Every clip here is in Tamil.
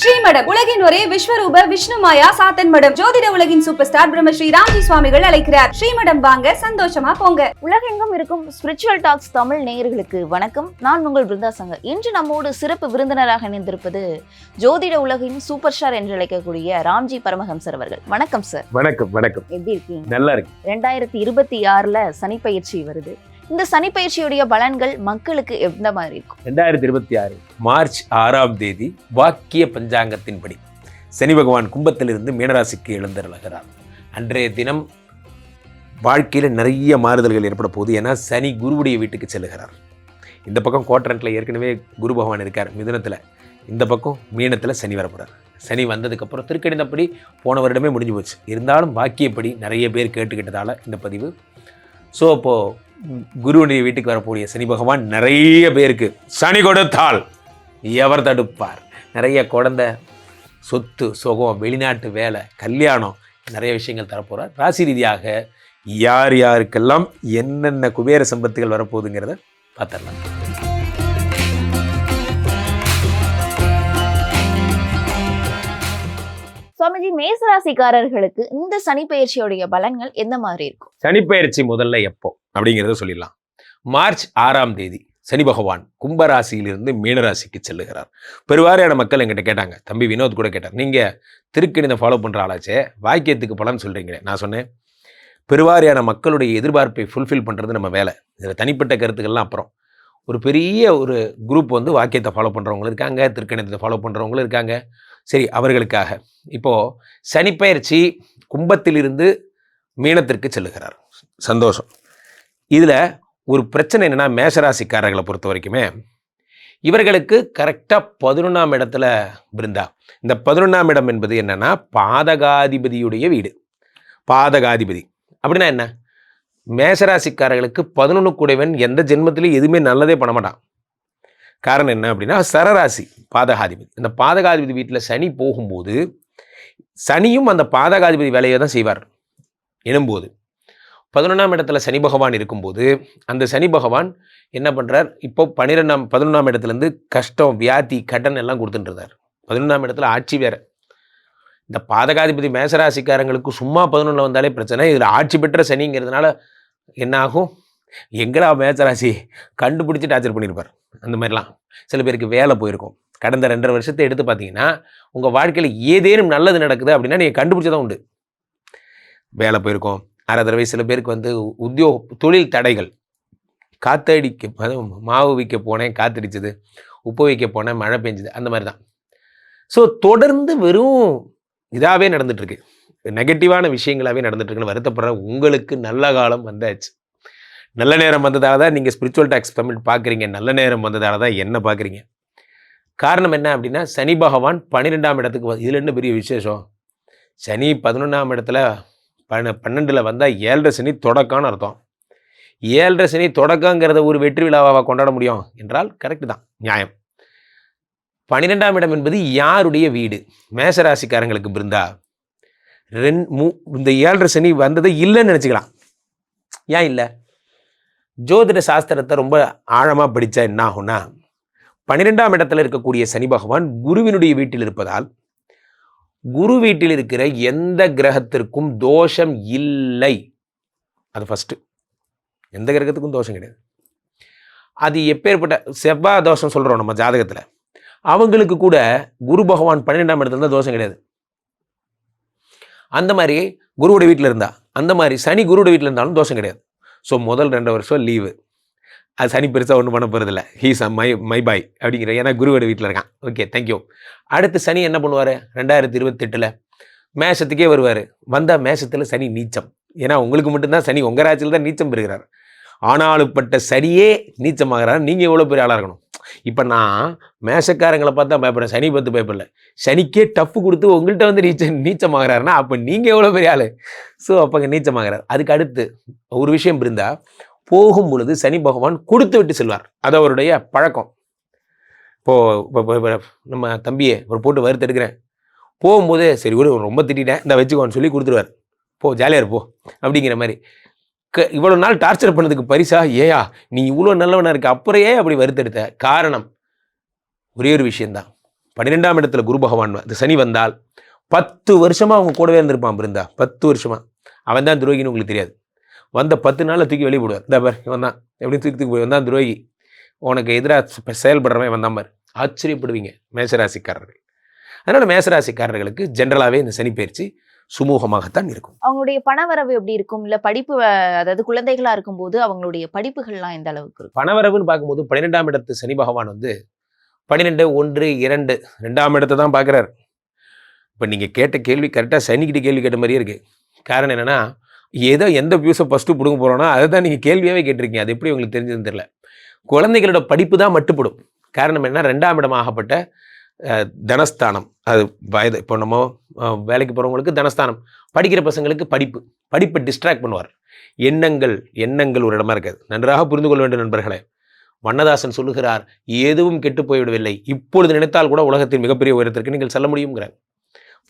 ஸ்ரீமடம் உலகின் ஒரே விஸ்வரூப விஷ்ணு மாயா சாத்தன் மடம் ஜோதிட உலகின் சூப்பர் ஸ்டார் பிரம்மஸ்ரீ ராம்ஜி சுவாமிகள் அழைக்கிறார். ஸ்ரீமடம் வாங்க சந்தோஷமா போங்க. உலகெங்கும் இருக்கும் ஸ்பிரிச்சுவல் டாக்ஸ் தமிழ் நேயர்களுக்கு வணக்கம். நான் உங்கள் பிருந்தா சங்கர் இன்று நம்மோடு சிறப்பு விருந்தினராக இணைந்திருப்பது ஜோதிட உலகின் சூப்பர் ஸ்டார் என்று அழைக்கக்கூடிய ராம்ஜி பரமஹம்சர் அவர்கள். வணக்கம் சார் வணக்கம் வணக்கம். எப்படி இருக்கீங்க? நல்லா இருக்கு ரெண்டாயிரத்தி இருபத்தி ஆறுல சனிப்பயிற்சி வருது. இந்த சனி பயிற்சியுடைய பலன்கள் மக்களுக்கு எந்த மாதிரி இருக்கும்? ரெண்டாயிரத்தி இருபத்தி ஆறு மார்ச் ஆறாம் தேதி வாக்கிய பஞ்சாங்கத்தின்படி சனி பகவான் கும்பத்திலிருந்து மீனராசிக்கு எழுந்தருளுகிறார். அன்றைய தினம் வாழ்க்கையில் நிறைய மாறுதல்கள் ஏற்பட போகுது. ஏன்னா சனி குருவுடைய வீட்டுக்கு செல்லுகிறார். இந்த பக்கம் கோட்டரண்ட்டில் ஏற்கனவே குரு பகவான் இருக்கார் மிதுனத்தில். இந்த பக்கம் மீனத்தில் சனி வரப்படுறார் சனி வந்ததுக்கப்புறம் திருக்கணிதப்படி போன வருடமே முடிஞ்சு போச்சு. இருந்தாலும் வாக்கியப்படி நிறைய பேர் கேட்டுக்கிட்டதால் இந்த பதிவு. ஸோ அப்போது குருவனுடைய வீட்டுக்கு வரக்கூடிய சனி பகவான் நிறைய பேருக்கு சனி கொடுத்தால் எவர் தடுப்பார். நிறைய குழந்தை சொத்து சுகம் வெளிநாட்டு வேலை கல்யாணம் நிறைய விஷயங்கள் தரப்போகிறார் ராசி ரீதியாக யார் யாருக்கெல்லாம் என்னென்ன குபேர சம்பத்துகள் வரப்போகுதுங்கிறத பார்த்துடலாம். சுவாமிஜி மேசராசிக்காரர்களுக்கு இந்த சனிப்பயிற்சியுடைய பலன்கள் எந்த மாதிரி இருக்கும்? சனிப்பெயர்ச்சி முதல்ல எப்போ? அப்படிங்கிறத சொல்லிடலாம். மார்ச் ஆறாம் தேதி சனி பகவான் கும்பராசியிலிருந்து மீனராசிக்கு செல்லுகிறார். பெருவாரியான மக்கள் எங்கிட்ட கேட்டாங்க. தம்பி வினோத் கூட கேட்டார். நீங்கள் திருக்கணிதை ஃபாலோ பண்ணுற ஆளாச்சே? வாக்கியத்துக்கு பலன் சொல்கிறீங்களே நான் சொன்னேன் பெருவாரியான மக்களுடைய எதிர்பார்ப்பை ஃபுல்ஃபில் பண்ணுறது நம்ம வேலை. இதில் தனிப்பட்ட கருத்துக்கள்லாம் அப்புறம். ஒரு பெரிய ஒரு குரூப் வந்து வாக்கியத்தை ஃபாலோ பண்ணுறவங்களும் இருக்காங்க திருக்கணிதத்தை ஃபாலோ பண்ணுறவங்களும் இருக்காங்க. சரி அவர்களுக்காக. இப்போது சனிப்பெயர்ச்சி கும்பத்திலிருந்து மீனத்திற்கு செல்லுகிறார். சந்தோஷம். இதில் ஒரு பிரச்சனை என்னென்னா மேஷராசிக்காரர்களை பொறுத்த வரைக்குமே இவர்களுக்கு கரெக்டாக பதினொன்றாம் இடத்துல பிருந்தா. இந்த பதினொன்றாம் இடம் என்பது என்னென்னா பாதகாதிபதியுடைய வீடு. பாதகாதிபதி. அப்படின்னா என்ன? மேஷராசிக்காரர்களுக்கு பதினொன்று கூடவன் எந்த ஜென்மத்திலையும் எதுவுமே நல்லதே பண்ண மாட்டான். காரணம் என்ன அப்படின்னா சரராசி பாதகாதிபதி. இந்த பாதகாதிபதி வீட்டில் சனி போகும்போது சனியும் அந்த பாதகாதிபதி வேலையை தான் செய்வார் எனும்போது. பதினொன்றாம் இடத்துல சனி பகவான் இருக்கும்போது அந்த சனி பகவான் என்ன பண்ணுறார் இப்போ பன்னிரெண்டாம் பதினொன்றாம் இடத்துலேருந்து கஷ்டம் வியாதி கடன் எல்லாம் கொடுத்துட்டுருந்தார். பதினொன்றாம் இடத்துல ஆட்சி வேறு. இந்த பாதகாதிபதி மேசராசிக்காரங்களுக்கு சும்மா பதினொன்றில் வந்தாலே பிரச்சனை இதில் ஆட்சி பெற்ற சனிங்கிறதுனால என்ன ஆகும்? எங்கடா மேச்சராசி கண்டுபிடிச்சி டார்ச்சர் பண்ணியிருப்பார் அந்த மாதிரிலாம் சில பேருக்கு வேலை போயிருக்கும். கடந்த ரெண்டரை வருஷத்தை எடுத்து பார்த்தீங்கன்னா உங்கள் வாழ்க்கையில் ஏதேனும் நல்லது நடக்குது அப்படின்னா நீங்கள் கண்டுபிடிச்சதான் உண்டு. வேலை போயிருக்கோம். அரை தடவை சில பேருக்கு வந்து உத்தியோக தொழில் தடைகள். காத்தடிக்க மாவு விற்க போனேன் காத்தடிச்சது. உப்பு வைக்க போனேன் மழை பெஞ்சுது. அந்த மாதிரி தான் ஸோ தொடர்ந்து வெறும் இதாகவே நடந்துட்டுருக்கு நெகட்டிவான விஷயங்களாகவே நடந்துட்டுருக்குன்னு வருத்தப்படுற உங்களுக்கு நல்ல காலம் வந்தாச்சு. நல்ல நேரம் வந்ததால தான் நீங்கள் ஸ்பிரிச்சுவல் டாக்ஸ் தமிழ் பார்க்குறீங்க நல்ல நேரம் வந்ததால தான் என்ன பார்க்குறீங்க காரணம் என்ன அப்படின்னா சனி பகவான் பன்னிரெண்டாம் இடத்துக்கு வ- இதுல என்ன பெரிய விசேஷம்? சனி பதினொன்றாம் இடத்துல பன்ன பன்னெண்டில் வந்தால் ஏழரை சனி தொடக்கம்னு அர்த்தம். ஏழரை சனி தொடக்கங்கிறத ஒரு வெற்றி விழாவாக கொண்டாட முடியும்? என்றால் கரெக்டு தான் நியாயம். பன்னிரெண்டாம் இடம் என்பது யாருடைய வீடு? மேசராசிக்காரங்களுக்கு பிருந்தா ரெண் மூ இந்த ஏழரை சனி வந்ததை இல்லைன்னு நினச்சிக்கலாம். ஏன் இல்லை? ஜோதிட சாஸ்திரத்தை ரொம்ப ஆழமாக படித்தா என்ன ஆகும்னா பன்னிரெண்டாம் இடத்துல இருக்கக்கூடிய சனி பகவான் குருவினுடைய வீட்டில் இருப்பதால் குரு வீட்டில் இருக்கிற எந்த கிரகத்திற்கும் தோஷம் இல்லை. அது ஃபஸ்ட்டு எந்த கிரகத்துக்கும் தோஷம் கிடையாது. அது எப்பேற்பட்ட செவ்வாய் தோஷம் சொல்கிறோம் நம்ம ஜாதகத்தில். அவங்களுக்கு கூட குரு பகவான் பன்னிரெண்டாம் இடத்துல இருந்தால் தோஷம் கிடையாது. அந்த மாதிரி குருவோட வீட்டில் இருந்தா அந்த மாதிரி சனி குருவோட வீட்டில் இருந்தாலும் தோஷம் கிடையாது. ஸோ முதல் ரெண்டு வருஷம் லீவு அது சனி பெருசாக ஒன்றும் பண்ண போகிறதில்ல ஹீஸ் மை மை பாய் அப்படிங்கிற ஏன்னா குருவோட வீட்டில் இருக்கான். ஓகே தேங்க்யூ அடுத்து சனி என்ன பண்ணுவார்? ரெண்டாயிரத்தி இருபத்தெட்டில் மேஷத்துக்கே வருவார். வந்தால் மேஷத்தில் சனி நீச்சம். ஏன்னா உங்களுக்கு மட்டும்தான் சனி உங்கள் ராசியில் தான் நீச்சம் பெறுகிறார். ஆனாலுப்பட்ட சனியே நீச்சமாகிறார். நீங்கள் எவ்வளோ பெரிய ஆளாக இருக்கணும்? இப்போ நான் மேஷக்காரங்களை பார்த்தா பயப்படுறேன் சனி பார்த்து பயப்படல சனிக்கே டஃப் கொடுத்து உங்கள்கிட்ட வந்து நீச்ச நீச்சமாகறாருன்னா அப்போ நீங்கள் எவ்வளோ பெரிய ஆள்? ஸோ அப்போ நீச்சமாகிறார். அதுக்கு அடுத்து ஒரு விஷயம் இருந்தால் போகும் பொழுது சனி பகவான் கொடுத்து விட்டு செல்வார். அது அவருடைய பழக்கம். இப்போது நம்ம தம்பியை ஒரு போட்டு வறுத்து எடுக்கிறேன். போகும்போதே சரி ஒரு ரொம்ப திட்டிட்டேன் இந்த வச்சுக்கோன்னு சொல்லி கொடுத்துருவார். போ ஜாலியாக இருப்போ அப்படிங்கிற மாதிரி. க இவ்வளோ நாள் டார்ச்சர் பண்ணதுக்கு பரிசா? ஏயா நீ இவ்வளோ நல்லவனாக இருக்க. அப்புறம் ஏன் அப்படி வருத்தெடுத்த? காரணம் ஒரே ஒரு விஷயந்தான் பன்னிரெண்டாம் இடத்துல குரு பகவான் இந்த சனி வந்தால் பத்து வருஷமாக அவங்க கூடவே இருந்திருப்பான் பிருந்தா. பத்து வருஷமாக அவன் தான் துரோகின்னு உங்களுக்கு தெரியாது. வந்த பத்து நாளில் தூக்கி வெளியே போடுவார். இந்த பார் இவன் தான். எப்படி தூக்கி தூக்கி போய் வந்தான் துரோகி. உனக்கு எதிராக செயல்படுறவன் இவன் தான் பார். ஆச்சரியப்படுவீங்க மேசராசிக்காரர்கள். அதனால் மேசராசிக்காரர்களுக்கு ஜென்ரலாகவே இந்த சனி பயிற்சி சுமூகமாகத்தான் இருக்கும். அவங்களுடைய பணவரவு எப்படி இருக்கும்? இல்ல படிப்பு அதாவது குழந்தைகளா இருக்கும்போது அவங்களுடைய படிப்புகள்லாம் எந்த அளவுக்கு இருக்கும்? பணவரவுன்னு பார்க்கும்போது பன்னிரெண்டாம் இடத்து சனி பகவான் வந்து பன்னிரெண்டு ஒன்று இரண்டு ரெண்டாம் இடத்தை தான் பார்க்குறாரு. இப்போ நீங்கள் கேட்ட கேள்வி கரெக்டாக சனிக்கிட்ட கேள்வி கேட்ட மாதிரியே இருக்கு. காரணம் என்னன்னா ஏதோ எந்த வியூஸை ஃபஸ்ட்டு பிடுங்க போகிறோன்னா அதை தான் நீங்கள் கேள்வியாகவே கேட்டிருக்கீங்க. அது எப்படி உங்களுக்கு தெரிஞ்சதுன்னு தெரியல. குழந்தைகளோட படிப்பு தான் மட்டுப்படும் காரணம் என்ன ரெண்டாம் இடம் ஆகப்பட்ட தனஸ்தானம். அது வயது இப்போ நம்ம வேலைக்கு போகிறவங்களுக்கு தனஸ்தானம். படிக்கிற பசங்களுக்கு படிப்பு. படிப்பை டிஸ்ட்ராக்ட் பண்ணுவார். எண்ணங்கள் எண்ணங்கள் ஒரு இடமா இருக்காது. நன்றாக புரிந்து கொள்ள வேண்டும் நண்பர்களே. வண்ணதாசன் சொல்லுகிறார் எதுவும் கெட்டு போய்விடவில்லை. இப்பொழுது நினைத்தால் கூட உலகத்தின் மிகப்பெரிய உயரத்திற்கு நீங்கள் செல்ல முடியுங்கிறார்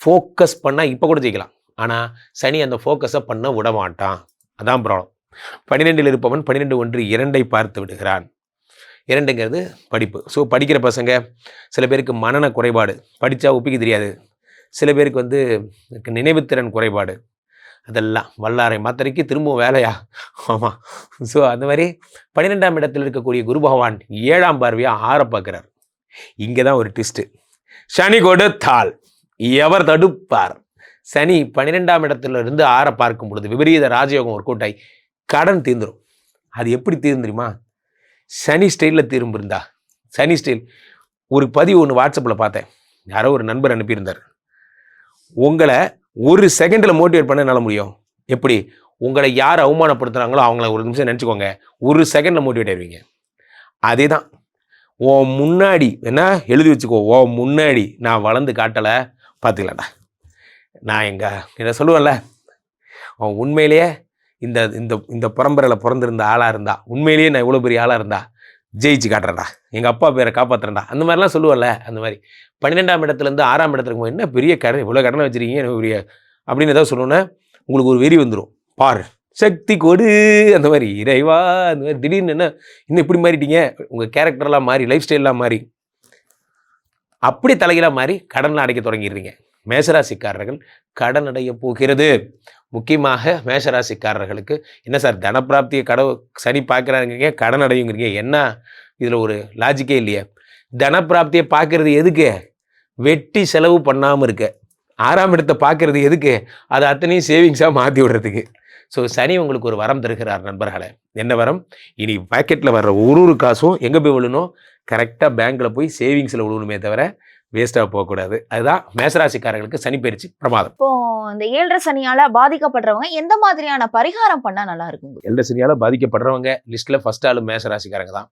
ஃபோக்கஸ் பண்ணால் இப்போ கூட ஜெயிக்கலாம். ஆனால் சனி அந்த ஃபோக்கஸை பண்ண விட மாட்டான் அதான் ப்ராப்ளம் பன்னிரெண்டில் இருப்பவன் பன்னிரெண்டு ஒன்று இரண்டை பார்த்து விடுகிறான். இரண்டுங்கிறது படிப்பு. ஸோ படிக்கிற பசங்க சில பேருக்கு மனன குறைபாடு. படித்தா ஒப்பிக்க தெரியாது. சில பேருக்கு வந்து நினைவுத்திறன் குறைபாடு. அதெல்லாம் வல்லாரை மாத்திரைக்கு திரும்பவும் வேலையா? ஆமாம் ஸோ அந்த மாதிரி பன்னிரெண்டாம் இடத்தில் இருக்கக்கூடிய குரு பகவான் ஏழாம் பார்வையாக ஆற பார்க்குறார். இங்கே தான் ஒரு ட்விஸ்ட்டு சனி கொடுத்தால் எவர் தடுப்பார்? சனி பன்னிரெண்டாம் இடத்துல இருந்து ஆற பார்க்கும் பொழுது விபரீத ராஜயோகம் ஒரு கூட்டாய் கடன் தீர்ந்துடும் அது எப்படி தீர்ந்துருமா? சனி ஸ்டைலில் திரும்பியிருந்தா சனி ஸ்டைல். ஒரு பதிவு ஒன்று வாட்ஸ்அப்பில் பார்த்தேன். யாரோ ஒரு நண்பர் அனுப்பியிருந்தார். உங்களை ஒரு செகண்டில் மோட்டிவேட் பண்ண என்னால் முடியும். எப்படி? உங்களை யார் அவமானப்படுத்துகிறாங்களோ அவங்கள ஒரு நிமிஷம் நினச்சிக்கோங்க. ஒரு செகண்டில் மோட்டிவேட் ஆயிடுவீங்க அதே தான் உன் முன்னாடி என்ன? எழுதி வச்சுக்கோ. ஓ முன்னாடி நான் வளர்ந்து காட்டலை. பார்த்துக்கலாம்டா. நான் எங்க இதை சொல்லுவேன்ல? அவன் உண்மையிலேயே இந்த இந்த இந்த பரம்பரையில் பிறந்திருந்த ஆளாக இருந்தா உண்மையிலேயே நான் இவ்வளோ பெரிய ஆளாக இருந்தா ஜெயிச்சு காட்டுறேன்டா எங்கள் அப்பா பேரை காப்பாற்றுறேன்டா அந்த மாதிரிலாம் சொல்லுவேன்ல அந்த மாதிரி. பன்னிரெண்டாம் இடத்துலேருந்து ஆறாம் இடத்துக்கு போய், என்ன பெரிய கடன் இவ்வளோ கடனை வச்சிருக்கீங்க எனக்கு பெரிய அப்படின்னு ஏதாவது சொல்லணுன்னா உங்களுக்கு ஒரு வெறி வந்துடும் பாரு சக்தி கொடு அந்த மாதிரி இறைவா அந்த மாதிரி திடீர்னு என்ன இன்னும் இப்படி மாறிட்டீங்க உங்கள் கேரக்டர்லாம் மாறி லைஃப் ஸ்டைல்லாம் மாறி அப்படி தலைகளாக மாறி கடனில் அடைக்க தொடங்கிடுறீங்க. மேசராசிக்காரர்கள் கடன் அடைய போகிறது. முக்கியமாக மேஷராசிக்காரர்களுக்கு என்ன சார் தனப்பிராப்தியை கடவு சனி பார்க்குறாருங்கிறீங்க கடன் அடையுங்கிறீங்க என்ன? இதில் ஒரு லாஜிக்கே இல்லையே. தனப்பிராப்தியை பார்க்கறது எதுக்கு? வெட்டி செலவு பண்ணாமல் இருக்க. ஆறாம் இடத்தை பார்க்கறது எதுக்கு? அது அத்தனையும் சேவிங்ஸாக மாற்றி விடுறதுக்கு. ஸோ சனி உங்களுக்கு ஒரு வரம் தருகிறார் நண்பர்களே. என்ன வரம்? இனி பாக்கெட்டில் வர்ற ஒரு ஒரு காசும் எங்கே போய் விழுணும்? கரெக்டாக பேங்க்கில் போய் சேவிங்ஸில் விழுணுமே தவிர வேஸ்ட்டாக போகக்கூடாது. அதுதான் மேசராசிக்காரர்களுக்கு சனி பயிற்சி பிரமாதம். இப்போ இந்த ஏழரை சனியால பாதிக்கப்படுறவங்க எந்த மாதிரியான பரிகாரம் பண்ணா நல்லா இருக்கும்? எல்ட சனியால் பாதிக்கப்படுறவங்க லிஸ்ட்டில் ஃபர்ஸ்ட் ஆளு மேசராசிக்காரங்க தான்.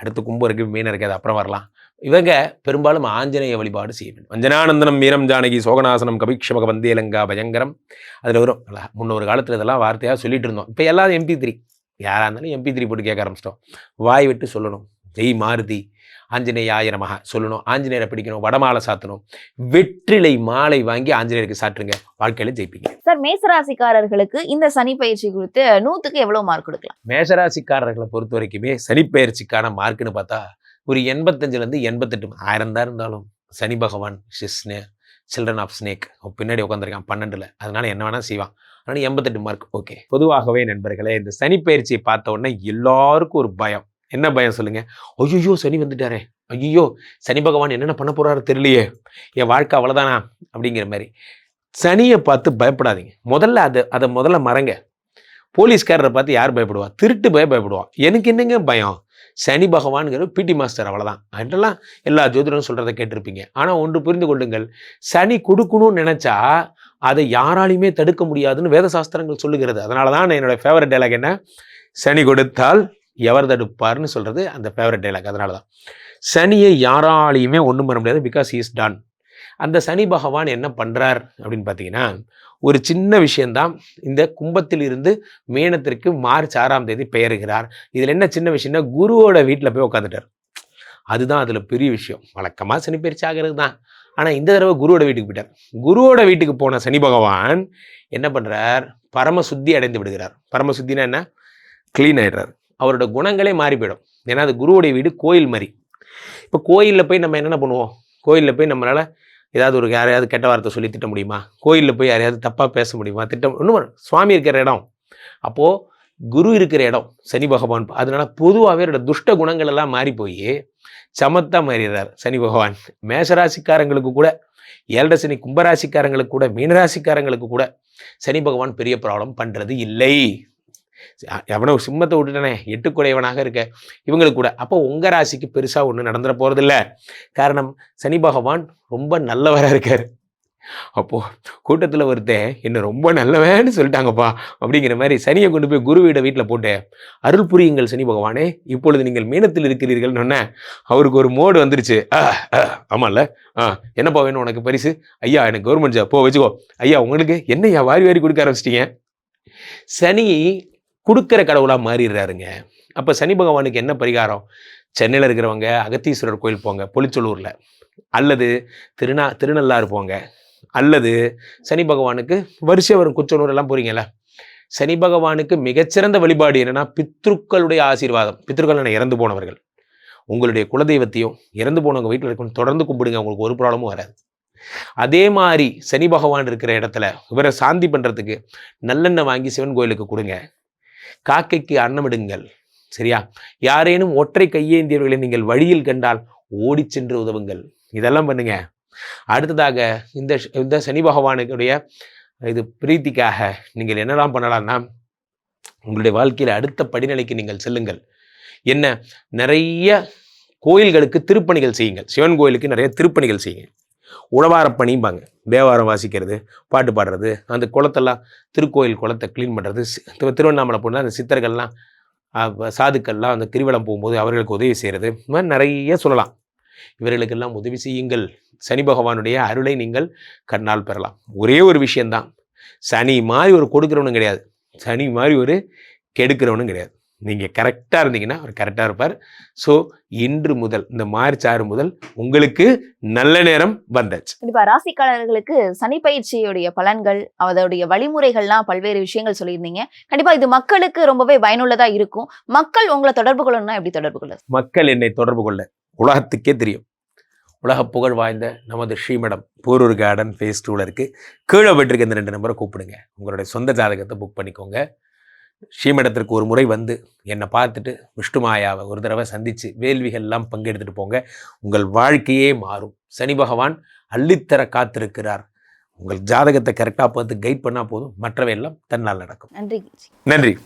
அடுத்து கும்பம் இருக்கு மீன் இருக்கு அது அப்புறம் வரலாம். இவங்க பெரும்பாலும் ஆஞ்சநேய வழிபாடு செய்ய வேண்டும். அஞ்சனானந்தனம் வீரம் ஜானகி சோகநாசனம் கபிக்ஷமக வந்தேலங்கா பயங்கரம். அதில் வரும். முன்னொரு காலத்தில் இதெல்லாம் வார்த்தையாக சொல்லிட்டு இருந்தோம். இப்போ எல்லாம் எம்பி த்ரீ யாராக இருந்தாலும் எம்பி த்ரீ போட்டு கேட்க ஆரம்பிச்சிட்டோம். வாய் விட்டு சொல்லணும். ஜெய் மாருதி ஆஞ்சநேயாய நமக சொல்லணும் ஆஞ்சநேயரை பிடிக்கணும் வடமாலை சாத்தணும். வெற்றிலை மாலை வாங்கி ஆஞ்சநேயருக்கு சாற்றுங்க. வாழ்க்கையில ஜெயிப்பீங்க. சார் மேசராசிக்காரர்களுக்கு இந்த சனி பயிற்சி குறித்து நூத்துக்கு எவ்வளவு மார்க் கொடுக்கலாம்? மேஷராசிக்காரர்களை பொறுத்த வரைக்குமே சனிப்பெயர்ச்சிக்கான மார்க்குன்னு பார்த்தா ஒரு எண்பத்தஞ்சுலேருந்து எண்பத்தெட்டு ஆயிரம் தான் இருந்தாலும் சனி பகவான் ஷிஸ்னு சில்ட்ரன் ஆஃப் ஸ்னேக். பின்னாடி உட்காந்துருக்கான் பன்னெண்டில். அதனால என்ன வேணால் செய்வான். அதனால் எண்பத்தெட்டு மார்க் ஓகே பொதுவாகவே நண்பர்களே இந்த சனிப்பெயர்ச்சியை பார்த்த உடனே எல்லாருக்கும் ஒரு பயம். என்ன பயம் சொல்லுங்க? ஐயோ சனி வந்துட்டாரே. ஐயோ சனி பகவான் என்னென்ன பண்ண போறாரு தெரியலையே. என் வாழ்க்கை அவ்வளோதானா அப்படிங்கிற மாதிரி. சனியை பார்த்து பயப்படாதீங்க. முதல்ல அதை அதை முதல்ல மறங்க. போலீஸ்காரரை பார்த்து யார் பயப்படுவா? திருட்டு பய பயப்படுவா. எனக்கு என்னங்க பயம்? சனி பகவான்கிற பிடி மாஸ்டர் அவ்வளோதான் அதெல்லாம் எல்லா ஜோதிடரும் சொல்கிறத கேட்டிருப்பீங்க. ஆனால் ஒன்று புரிந்து கொள்ளுங்கள். சனி கொடுக்கணும்னு நினச்சா அதை யாராலையுமே தடுக்க முடியாதுன்னு வேத சாஸ்திரங்கள் சொல்லுகிறது. அதனால தான் என்னோடய ஃபேவரட் டைலாக் என்ன? சனி கொடுத்தால் எவர் தடுப்பார்னு சொல்கிறது அந்த ஃபேவரட் டைலாக் அதனால தான். சனியை யாராலையுமே ஒன்றும் பண்ண முடியாது பிகாஸ் இஸ் டன் அந்த சனி பகவான் என்ன பண்ணுறார் அப்படின்னு பார்த்தீங்கன்னா ஒரு சின்ன விஷயந்தான் இந்த கும்பத்தில் இருந்து மீனத்திற்கு மார்ச் ஆறாம் தேதி பெயருகிறார். இதில் என்ன சின்ன விஷயம்னா குருவோட வீட்டில் போய் உட்காந்துட்டார் அதுதான் அதில் பெரிய விஷயம். வழக்கமாக சனி பயிற்சி ஆகிறது தான். ஆனால் இந்த தடவை குருவோட வீட்டுக்கு போயிட்டார். குருவோட வீட்டுக்கு போன சனி பகவான் என்ன பண்ணுறார் பரம சுத்தி அடைந்து விடுகிறார். பரம சுத்தினா என்ன? க்ளீன் ஆகிடுறார் அவரோட குணங்களே மாறி போயிடும். ஏன்னா அது குருவோடைய வீடு கோயில் மாதிரி. இப்போ கோயிலில் போய் நம்ம என்னென்ன பண்ணுவோம்? கோயிலில் போய் நம்மளால் ஏதாவது ஒரு யாரையாவது கெட்ட வார்த்தை சொல்லி திட்ட முடியுமா? கோயிலில் போய் யாரையாவது தப்பாக பேச முடியுமா? திட்டம் இன்னும் சுவாமி இருக்கிற இடம். அப்போது குரு இருக்கிற இடம் சனி பகவான். அதனால பொதுவாகவே அவரோட துஷ்ட குணங்கள் எல்லாம் மாறி போய் சமத்தா மாறிடுறார் சனி பகவான். மேஷராசிக்காரங்களுக்கு கூட ஏழரை சனி கும்பராசிக்காரங்களுக்கு கூட மீனராசிக்காரங்களுக்கு கூட சனி பகவான் பெரிய ப்ராப்ளம் பண்ணுறது இல்லை. எவனோ சிம்மத்தை விட்டுட்டனே எட்டுக்குடையவனாக இருக்க. இவங்களுக்கு கூட. அப்போ உங்கள் ராசிக்கு பெருசாக ஒன்றும் நடந்துட போகிறதில்ல காரணம் சனி பகவான் ரொம்ப நல்லவராக இருக்கார். அப்போது கூட்டத்தில் ஒருத்தன் என்னை ரொம்ப நல்லவன்னு சொல்லிட்டாங்கப்பா அப்படிங்கிற மாதிரி சனியை கொண்டு போய் குருவியோட வீட்டில் போட்டு அருள் புரியுங்கள் சனி பகவானே இப்பொழுது நீங்கள் மீனத்தில் இருக்கிறீர்கள்னு அவருக்கு ஒரு மோடு வந்துருச்சு. ஆமாம்ல ஆ, என்னப்பா வேணும் உனக்கு பரிசு? ஐயா எனக்கு கவர்மெண்ட் ஜாப் போ வச்சுக்கோ. ஐயா உங்களுக்கு என்னய்யா வாரி வாரி கொடுக்க ஆரம்பிச்சிட்டீங்க? சனி கொடுக்குற கடவுளாக மாறிடுறாருங்க. அப்போ சனி பகவானுக்கு என்ன பரிகாரம்? சென்னையில் இருக்கிறவங்க அகத்தீஸ்வரர் கோயில் போங்க பொலிச்சலூரில் அல்லது திருநா திருநள்ளாறு போங்க. அல்லது சனி பகவானுக்கு வரிசை வரும் குச்சனூர் எல்லாம் போகிறீங்களா சனி பகவானுக்கு மிகச்சிறந்த வழிபாடு என்னென்னா பித்ருக்களுடைய ஆசீர்வாதம். பித்ருக்கள் இறந்து போனவர்கள். உங்களுடைய குலதெய்வத்தையும் இறந்து போனவங்க வீட்டில் இருக்கணும் தொடர்ந்து கும்பிடுங்க உங்களுக்கு ஒரு ப்ராப்ளமும் வராது. அதே மாதிரி சனி பகவான் இருக்கிற இடத்துல இவரை சாந்தி பண்ணுறதுக்கு நல்லெண்ணெய் வாங்கி சிவன் கோயிலுக்கு கொடுங்க. காக்கைக்கு அன்னமிடுங்கள் சரியா? யாரேனும் ஒற்றை கையேந்தியவர்களை நீங்கள் வழியில் கண்டால் ஓடிச் சென்று உதவுங்கள். இதெல்லாம் பண்ணுங்க. அடுத்ததாக இந்த இந்த சனி பகவானுடைய இது பிரீத்திக்காக நீங்கள் என்னெல்லாம் பண்ணலாம்னா உங்களுடைய வாழ்க்கையில் அடுத்த படிநிலைக்கு நீங்கள் செல்லுங்கள். என்ன? நிறைய கோயில்களுக்கு திருப்பணிகள் செய்யுங்கள். சிவன் கோயிலுக்கு நிறைய திருப்பணிகள் செய்யுங்க உழவாரப்பணிம்பாங்க. தேவாரம் வாசிக்கிறது பாட்டு பாடுறது அந்த குளத்தெல்லாம் திருக்கோயில் குளத்தை க்ளீன் பண்ணுறது திருவண்ணாமலை போனால் அந்த சித்தர்கள்லாம் சாதுக்கள்லாம் அந்த கிரிவலம் போகும்போது அவர்களுக்கு உதவி செய்கிறது இந்த மாதிரி நிறைய சொல்லலாம். இவர்களுக்கெல்லாம் உதவி செய்யுங்கள். சனி பகவானுடைய அருளை நீங்கள் கண்ணால் பெறலாம். ஒரே ஒரு விஷயந்தான் சனி மாதிரி ஒரு கொடுக்குறவனும் கிடையாது. சனி மாதிரி ஒரு கெடுக்கிறவனும் கிடையாது. நீங்கள் கரெக்டாக இருந்தீங்கன்னா அவர் கரெக்டாக இருப்பார். ஸோ இன்று முதல் இந்த மார்ச் ஆறு முதல் உங்களுக்கு நல்ல நேரம் வந்தாச்சு. கண்டிப்பா ராசிக்காரர்களுக்கு சனி பயிற்சியுடைய பலன்கள் அதோடைய வழிமுறைகள்லாம் பல்வேறு விஷயங்கள் சொல்லியிருந்தீங்க. கண்டிப்பா இது மக்களுக்கு ரொம்பவே பயனுள்ளதா இருக்கும். மக்கள் உங்களை தொடர்பு கொள்ளணும்னா எப்படி தொடர்பு கொள்ள மக்கள் என்னை தொடர்பு கொள்ள. உலகத்துக்கே தெரியும். உலக புகழ் வாய்ந்த நமது ஸ்ரீமடம் போரூர் கார்டன் ஃபேஸ் டூவில் இருக்குது கீழே போயிட்டுருக்க இந்த ரெண்டு நம்பரை கூப்பிடுங்க. உங்களுடைய சொந்த ஜாதகத்தை புக் பண்ணிக்கோங்க. ஸ்ரீமடத்திற்கு ஒரு முறை வந்து என்னை பார்த்துட்டு விஷ்ணுமாயாவை ஒரு தடவை சந்தித்து வேள்விகள்லாம் பங்கெடுத்துட்டு போங்க. உங்கள் வாழ்க்கையே மாறும். சனி பகவான் அள்ளித்தர காத்திருக்கிறார். உங்கள் ஜாதகத்தை கரெக்டாக பார்த்து கைட் பண்ணால் போதும். மற்றவையெல்லாம் தன்னால் நடக்கும். நன்றி நன்றி.